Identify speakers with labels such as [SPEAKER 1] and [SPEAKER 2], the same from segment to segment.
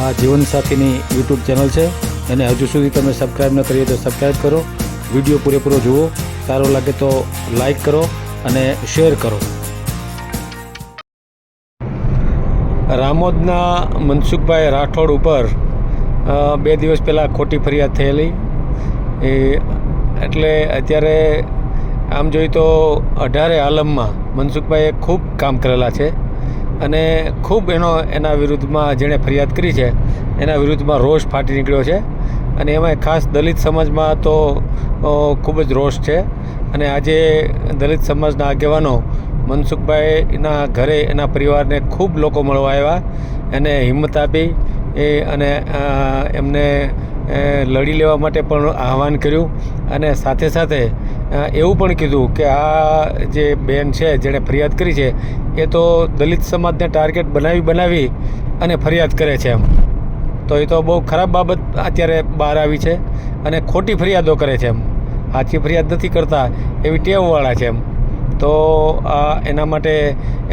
[SPEAKER 1] આ જીવનસાથીની YouTube channel છે. અને હજુ સુધી તમે સબસ્ક્રાઈબ ન કરીએ તો સબસ્ક્રાઈબ કરો. વીડિયો પૂરેપૂરો જુઓ. સારો લાગે તો લાઈક કરો અને શેર કરો. રામોદના મનસુખભાઈ રાઠોડ ઉપર બે દિવસ પહેલાં ખોટી ફરિયાદ થયેલી. એ, એટલે અત્યારે આમ જોઈએ તો અઢારે આલમમાં મનસુખભાઈએ ખૂબ કામ કરેલા છે. અને ખૂબ એનો, એના વિરુદ્ધમાં જેણે ફરિયાદ કરી છે, એના વિરુદ્ધમાં રોષ ફાટી નીકળ્યો છે. અને એમાં ખાસ દલિત સમાજમાં તો ખૂબ જ રોષ છે. અને આજે દલિત સમાજના આગેવાનો મનસુખભાઈના ઘરે એના પરિવારને ખૂબ લોકો મળવા આવ્યા. એને હિંમત આપી, એ અને એમને લડી લેવા માટે પણ આહવાન કર્યું. અને સાથે સાથે એવું પણ કીધું કે આ જે બેન છે, જેણે ફરિયાદ કરી છે, એ તો દલિત સમાજને ટાર્ગેટ બનાવી બનાવી અને ફરિયાદ કરે છે એમ. તો એ તો બહુ ખરાબ બાબત અત્યારે બહાર આવી છે અને ખોટી ફરિયાદો કરે છે એમ. સાચી ફરિયાદ નથી કરતા એવી ટેવવાળા છે એમ. તો આ એના માટે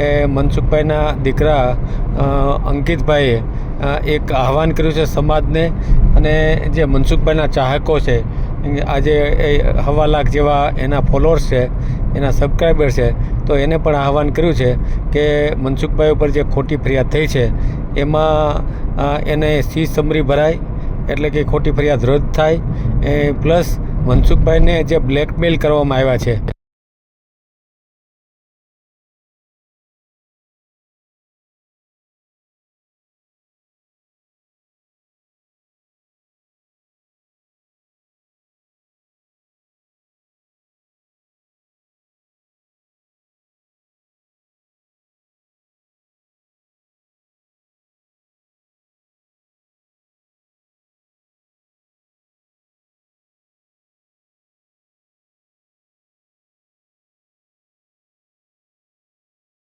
[SPEAKER 1] એ મનસુખભાઈના દીકરા અંકિતભાઈએ એક આહવાન કર્યું છે સમાજને અને જે મનસુખભાઈના ચાહકો છે આજે એ હવા લાખ જેવા એના ફોલોઅર્સ છે, એના સબસ્ક્રાઈબર છે, તો એને પણ આહવાન કર્યું છે કે મનસુખભાઈ ઉપર જે ખોટી ફરિયાદ થઈ છે, એમાં એને સી સમરી ભરાય, એટલે કે ખોટી ફરિયાદ રદ થાય, એ પ્લસ મનસુખભાઈને જે બ્લેકમેલ કરવામાં આવ્યા છે.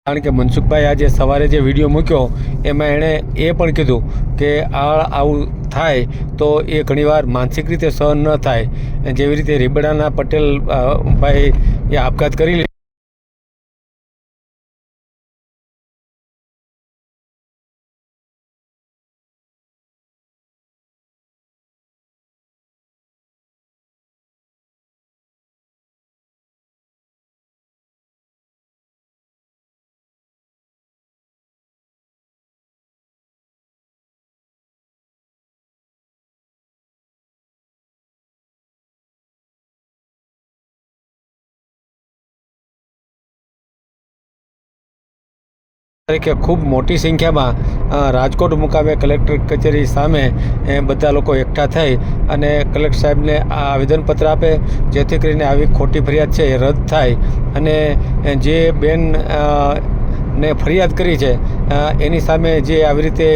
[SPEAKER 1] કારણ કે મનસુખભાઈ આજે સવારે જે વીડિયો મૂક્યો, એમાં એણે એ પણ કીધું કે આ આવું થાય તો એ ઘણીવાર માનસિક રીતે સહન ન થાય. જેવી રીતે રીબડાના પટેલ ભાઈ એ આપઘાત કરી તરીકે ખૂબ મોટી સંખ્યામાં રાજકોટ મુકામે કલેક્ટર કચેરી સામે, એ, બધા લોકો એકઠા થઈ અને કલેક્ટર સાહેબને આ આવેદનપત્ર આપે, જેથી કરીને આવી ખોટી ફરિયાદ છે એ રદ થાય. અને જે બેન ને ફરિયાદ કરી છે એની સામે જે આવી રીતે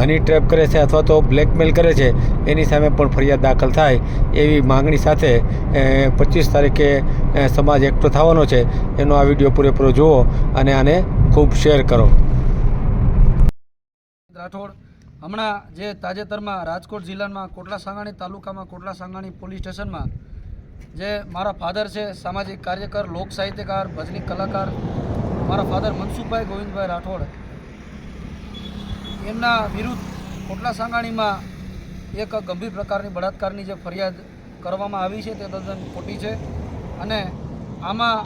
[SPEAKER 1] હની ટ્રેપ કરે છે અથવા તો બ્લેકમેલ કરે છે, એની સામે પણ ફરિયાદ દાખલ થાય એવી માંગણી સાથે પચીસ તારીખે સમાજ એકઠો થવાનો છે. એનો આ વીડિયો પૂરેપૂરો જુઓ અને આને ખૂબ શેર કરો.
[SPEAKER 2] રાઠોડ, હમણાં જે તાજેતરમાં રાજકોટ જિલ્લામાં કોટલા સાંગાણી તાલુકામાં કોટલા સાંગાણી પોલીસ સ્ટેશનમાં જે મારા ફાધર છે, સામાજિક કાર્યકર, લોક સાહિત્યકાર, ભજની કલાકાર, મારા ફાધર મનસુખભાઈ ગોવિંદભાઈ રાઠોડ, એમના વિરુદ્ધ કોટલા સાંગાણીમાં એક ગંભીર પ્રકારની બળાત્કારની જે ફરિયાદ કરવામાં આવી છે, તે તદ્દન ખોટી છે. અને આમાં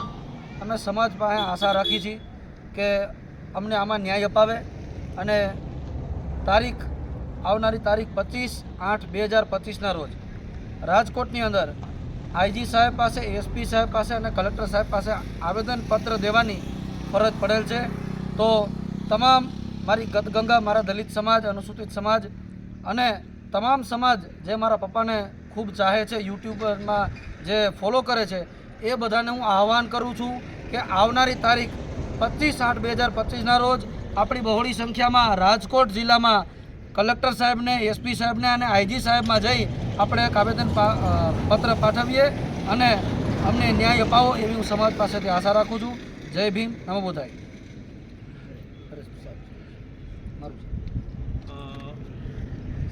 [SPEAKER 2] અમે સમાજ પાસે આશા રાખી છીએ કે અમને આમાં ન્યાય અપાવે અને તારીખ, આવનારી તારીખ પચીસ આઠ બે હજાર પચીસના રોજ રાજકોટની અંદર આઈજી સાહેબ પાસે, એસપી સાહેબ પાસે અને કલેક્ટર સાહેબ પાસે આવેદનપત્ર દેવાની ફરજ પડેલ છે. તો તમામ મારી ગતગંગા મારા દલિત સમાજ, અનુસૂચિત સમાજ અને તમામ સમાજ જે મારા પપ્પાને ખૂબ ચાહે છે, યુટ્યુબરમાં જે ફોલો કરે છે, એ બધાને હું આહવાન કરું છું કે આવનારી તારીખ પચીસ આઠ બે હજાર પચીસના રોજ આપણી બહોળી સંખ્યામાં રાજકોટ જિલ્લામાં કલેક્ટર સાહેબને, એસપી સાહેબને અને આઈજી સાહેબમાં જઈ આપણે એક આવેદન પત્ર પાઠવીએ અને અમને ન્યાય અપાવો એવી હું સમાજ પાસેથી આશા રાખું છું. જય ભીમ, નમો બુધાય.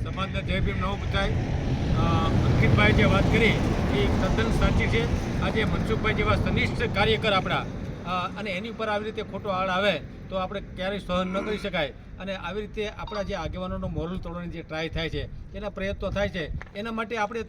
[SPEAKER 3] સમાજના જય ભીમ નવો પૂછાય અંકિતભાઈ જે વાત કરી, એ તદ્દન સાચી છે. આજે મનસુખભાઈ જેવા સનિષ્ઠ કાર્યકર આપણા અને એની ઉપર આવી રીતે ખોટો આડ આવે તો આપણે ક્યારેય સહન ન કરી શકાય.
[SPEAKER 1] અને આવી રીતે આપણા જે આગેવાનોનો મોરલ તોડવાની જે ટ્રાય થાય છે, એના પ્રયત્નો થાય છે, એના માટે આપણે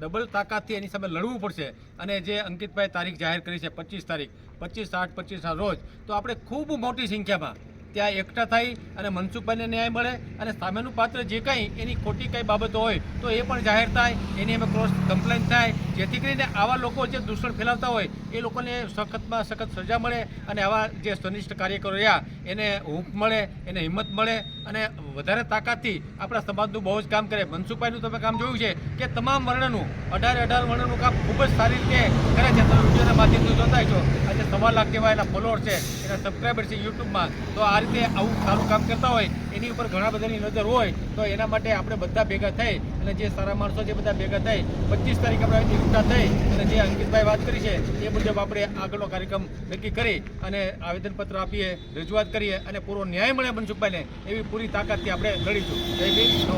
[SPEAKER 1] ડબલ તાકાતથી એની સામે લડવું પડશે. અને જે અંકિતભાઈ તારીખ જાહેર કરી છે, પચીસ તારીખ, પચીસ આઠ પચીસના રોજ, તો આપણે ખૂબ મોટી સંખ્યામાં ત્યાં એકઠા થઈ અને મનસુખભાઈને ન્યાય મળે અને સામેનું પાત્ર જે કંઈ એની ખોટી કંઈ બાબતો હોય, તો એ પણ જાહેર થાય. એની અમે ક્રોસ કમ્પ્લેન થાય. જેથી કરીને આવા લોકો જે દૂષણ ફેલાવતા હોય એ લોકોને સખતમાં સખત સજા મળે અને આવા જે સ્વનિષ્ઠ કાર્યકરો રહ્યા, એને હૂંફ મળે, એને હિંમત મળે અને વધારે તાકાતથી આપણા સમાજનું બહુ જ કામ કરે. મનસુખભાઈનું તમે કામ જોયું છે કે તમામ વર્ણનું, અઢારે અઢાર વર્ણનું કામ ખૂબ જ સારી રીતે કરે છે. તમે વિડીયોના માધ્યમથી જોતા છો. આજે સવા લાખ જેવા એના ફોલોઅર છે, એના સબસ્ક્રાઈબર છે યુટ્યુબમાં તો આ રીતે આવું સારું કામ કરતા હોય એની ઉપર ઘણા બધાની નજર હોય, તો એના માટે આપણે બધા ભેગા થઈ અને જે સારા માણસો છે બધા ભેગા થઈ પચીસ તારીખ આપણે એકઠા થઈ અને જે અંકિતભાઈ વાત કરી છે, એ મુજબ આપણે આગળનો કાર્યક્રમ નક્કી કરી અને આવેદનપત્ર આપીએ, રજૂઆત કરીએ અને પૂરો ન્યાય મળે મનસુખભાઈને, એવી પૂરી તાકાતથી આપણે લડીશું. જય ભીમ નવ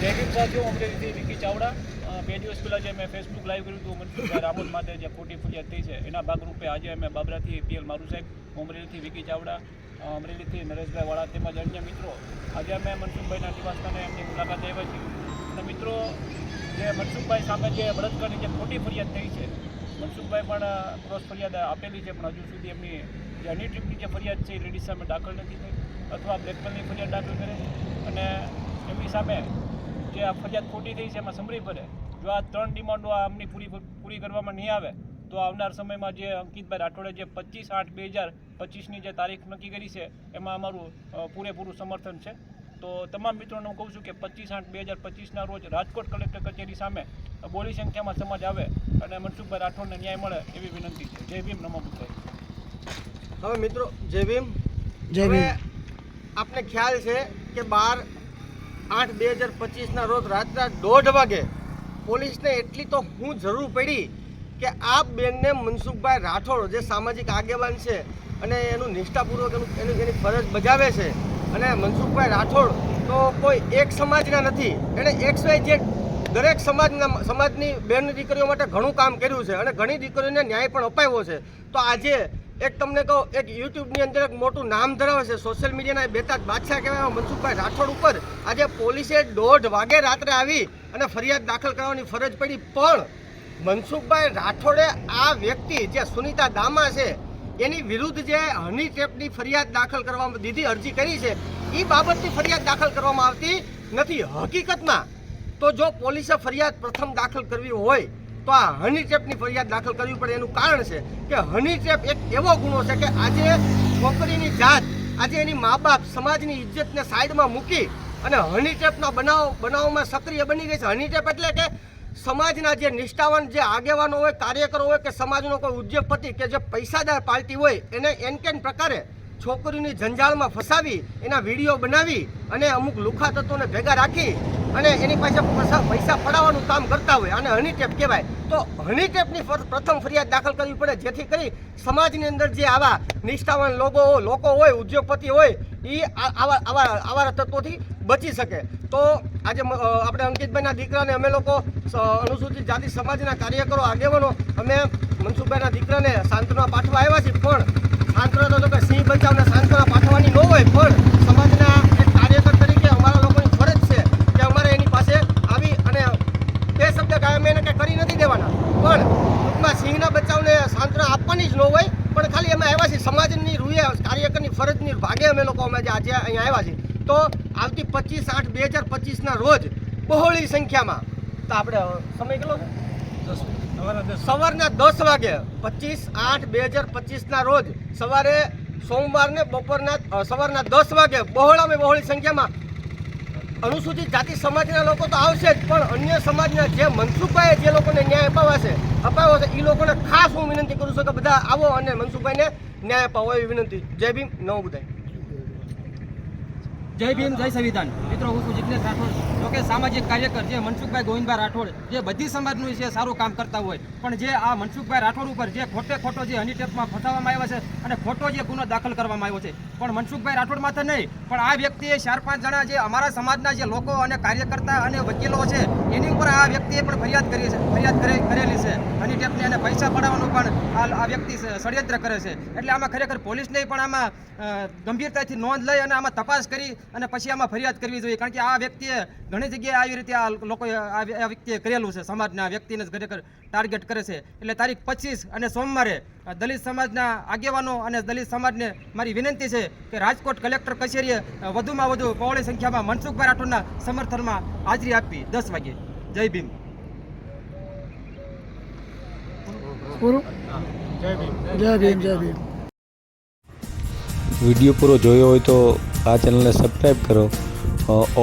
[SPEAKER 1] જય
[SPEAKER 4] ભીમ સાથીઓ અમરેલીથી વિકી ચાવડા. બે દિવસ પહેલાં જે મેં ફેસબુક લાઈવ કર્યું હતું, મનસુખભાઈ રામોદ માટે જે ખોટી ફરિયાદ થઈ છે, એના ભાગરૂપે આજે અમે બાબરાથી પીએલ મારું સાહેબ અમરેલીથી વિકી ચાવડા અમરેલીથી નરેશભાઈ વાળા તેમજ અન્ય મિત્રો. આજે અમે મનસુખભાઈના નિવાસસ્થાને એમની મુલાકાત આવ્યા છીએ. અને મિત્રો, જે મનસુખભાઈ સામે જે બળાત્કારની જે ખોટી ફરિયાદ થઈ છે, મનસુખભાઈ પણ ક્રોસ ફરિયાદ આપેલી છે, પણ હજુ સુધી એમની જે હની ટ્રીપની જે ફરિયાદ છે, એ લેડીઝ સામે દાખલ નથી થઈ, અથવા બ્લેકમેલની ફરિયાદ દાખલ કરે અને એમની સામે જે આ ફરિયાદ ખોટી થઈ છે, એમાં સમરી પડે જો આ ત્રણ ડિમાન્ડો આ આમની પૂરી પૂરી કરવામાં નહીં આવે તો આવનાર સમયમાં જે અંકિતભાઈ રાઠોડે જે પચીસ આઠ બે હજાર પચીસની જે તારીખ નક્કી કરી છે એમાં અમારું પૂરેપૂરું સમર્થન છે. તો તમામ મિત્રોને હું કહું છું કે પચીસ આઠ બે હજાર પચીસના રોજ રાજકોટ કલેક્ટર કચેરી સામે બોલી સંખ્યામાં સમાજ આવે અને મનસુખભાઈ રાઠોડને ન્યાય મળે એવી વિનંતી છે. જય ભીમ નમો બુદ્ધાય
[SPEAKER 5] હવે મિત્રો જય ભીમ.
[SPEAKER 6] જય ભીમ.
[SPEAKER 5] આપને ખ્યાલ છે કે બાર આઠ બે હજાર પચીસના રોજ રાતના દોઢ વાગે પોલીસને એટલી તો હું જરૂર પડી કે આ બેનને મનસુખભાઈ રાઠોડ, જે સામાજિક આગેવાન છે અને એનું નિષ્ઠાપૂર્વક એનું એની એની ફરજ બજાવે છે અને મનસુખભાઈ રાઠોડ તો કોઈ એક સમાજના નથી. એણે એક્સ વાય જેડ દરેક સમાજના સમાજની બેન દીકરીઓ માટે ઘણું કામ કર્યું છે અને ઘણી દીકરીઓને ન્યાય પણ અપાવ્યો છે. તો આજે એક તમને કહું, એક યુટ્યુબની અંદર એક મોટું નામ ધરાવે છે. સોશિયલ મીડિયાના બેતાજ બાદશાહ કહેવાય મનસુખભાઈ રાઠોડ ઉપર આજે પોલીસે દોઢ વાગે રાત્રે આવી અને ફરિયાદ દાખલ કરવાની ફરજ પડી. પણ મનસુખભાઈ રાઠોડે આ વ્યક્તિ જે સુનિતા દામા છે, એની વિરુદ્ધ જે હની ટ્રેપની ફરિયાદ દાખલ કરવામાં દીધી, અરજી કરી છે એ બાબતની ફરિયાદ દાખલ કરવામાં આવતી નથી. હકીકતમાં તો જો પોલીસે ફરિયાદ પ્રથમ દાખલ કરવી હોય, તો આ હની ટ્રેપની ફરિયાદ દાખલ કરવી પડે. એનું કારણ છે કે હની ટ્રેપ એક એવો ગુનો છે કે આજે છોકરીની જાત, આજે એની મા બાપ સમાજની ઇજ્જતને સાઈડમાં મૂકી અને હની ટ્રેપના બનાવ, બનાવમાં સક્રિય બની ગઈ છે. હની ટ્રેપ એટલે કે સમાજના જે નિષ્ઠાવાન, જે આગેવાનો હોય, કાર્યકરો હોય કે સમાજનો કોઈ ઉદ્યોગપતિ કે જે પૈસાદાર પાર્ટી હોય, એને એન કેન પ્રકારે છોકરીની જંજાળમાં ફસાવી, એના વીડિયો બનાવી અને અમુક લુખા તત્વોને ભેગા રાખી અને એની પાસે પૈસા પડાવવાનું કામ કરતા હોય અને હની ટેપ કહેવાય. તો હની ટેપની પ્રથમ ફરિયાદ દાખલ કરવી પડે, જેથી કરી સમાજની અંદર જે આવા નિષ્ઠાવાન લોકો લોકો હોય, ઉદ્યોગપતિ હોય એ આવા આવા આવા તત્વોથી બચી શકે. તો આજે આપણે અંકિતભાઈના દીકરાને અમે લોકો અનુસૂચિત જાતિ સમાજના કાર્યકરો, આગેવાનો, અમે મનસુખભાઈના દીકરાને સાંત્વના પાઠવા આવ્યા છીએ, પણ સાંત્વના તો કે સિંહ બચાવને સાંત્વના પાઠવાની ન હોય, પણ સમાજના એક કાર્યકર તરીકે અમારા લોકોની ફરજ છે કે અમારે એની પાસે આવી અને બે શબ્દ કાયમ એને કંઈ કરી નથી દેવાના. પણ ટૂંકમાં સિંહના બચાવને સાંત્વના આપવાની જ ન હોય, પણ ખાલી અમે આવ્યા છીએ. સમાજની રૂએ કાર્યકરની ફરજની ભાગે અમે લોકો અમે આજે અહીંયા આવ્યા છીએ. તો આવતી પચીસ આઠ બે હજાર પચીસના રોજ બહોળી સંખ્યામાં. તો આપણે સમય કેટલો છે?
[SPEAKER 1] દસ
[SPEAKER 5] સવારના દસ વાગે. પચીસ આઠ બે હજાર પચીસના રોજ સવારે સોમવારને બપોરના સવારના દસ વાગે બહોળામાં બહોળી સંખ્યામાં અનુસૂચિત જાતિ સમાજના લોકો તો આવશે જ, પણ અન્ય સમાજના જે મનસુખભાઈએ જે લોકોને ન્યાય અપાવ્યા છે, અપાવ્યો છે એ લોકોને ખાસ હું વિનંતી કરું છું કે બધા આવો અને મનસુખભાઈને ન્યાય અપાવો એવી વિનંતી. જય ભીમ નવ બુધાય.
[SPEAKER 7] જય ભીમ, જય સંવિધાન. મિત્રો, હું છું રાઠોડ. જો કે સામાજિક કાર્યકર જે મનસુખભાઈ ગોવિંદભાઈ રાઠોડ, જે બધી સમાજનું છે સારું કામ કરતા હોય, પણ જે આ મનસુખભાઈ રાઠોડ ઉપર જે ખોટે ખોટો જે હની ટેપમાં ફસાવવામાં આવ્યો છે અને ખોટો જે ગુનો દાખલ કરવામાં આવ્યો છે. પણ મનસુખભાઈ રાઠોડ માત્ર નહીં, પણ આ વ્યક્તિએ ચાર પાંચ જણા જે અમારા સમાજના જે લોકો અને કાર્યકર્તા અને વકીલો છે, એની ઉપર આ વ્યક્તિએ પણ ફરિયાદ કરી છે, ફરિયાદ કરે- કરેલી છે. હની ટેપની અને પૈસા પડાવવાનું પણ આ વ્યક્તિ ષડયંત્ર કરે છે. એટલે આમાં ખરેખર પોલીસને પણ આમાં ગંભીરતાથી નોંધ લઈ અને આમાં તપાસ કરી અને પછી આમાં ફરિયાદ કરવી જોઈએ. કારણ કે આ વ્યક્તિએ ઘણી જગ્યાએ આવી રીતે આ લોકોએ આ વ્યક્તિએ કરેલું છે. સમાજના આ વ્યક્તિને જ ખરેખર ટાર્ગેટ કરે છે. એટલે તારીખ પચીસ અને સોમવારે દલિત સમાજના આગેવાનો અને દલિત સમાજને મારી વિનંતી છે કે રાજકોટ કલેક્ટર કચેરીએ વધુમાં વધુ પહોળી સંખ્યામાં મનસુખભાઈ રાઠોડના સમર્થનમાં હાજરી આપવી દસ વાગે. જય ભીમ.
[SPEAKER 1] વીડિયો પૂરો જોયો હોય તો આ ચેનલને સબસ્ક્રાઈબ કરો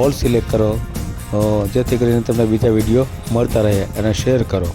[SPEAKER 1] ઓલ સિલેક્ટ કરો જેથી કરીને તમને બીજા વીડિયો મળતા રહે અને શેર કરો.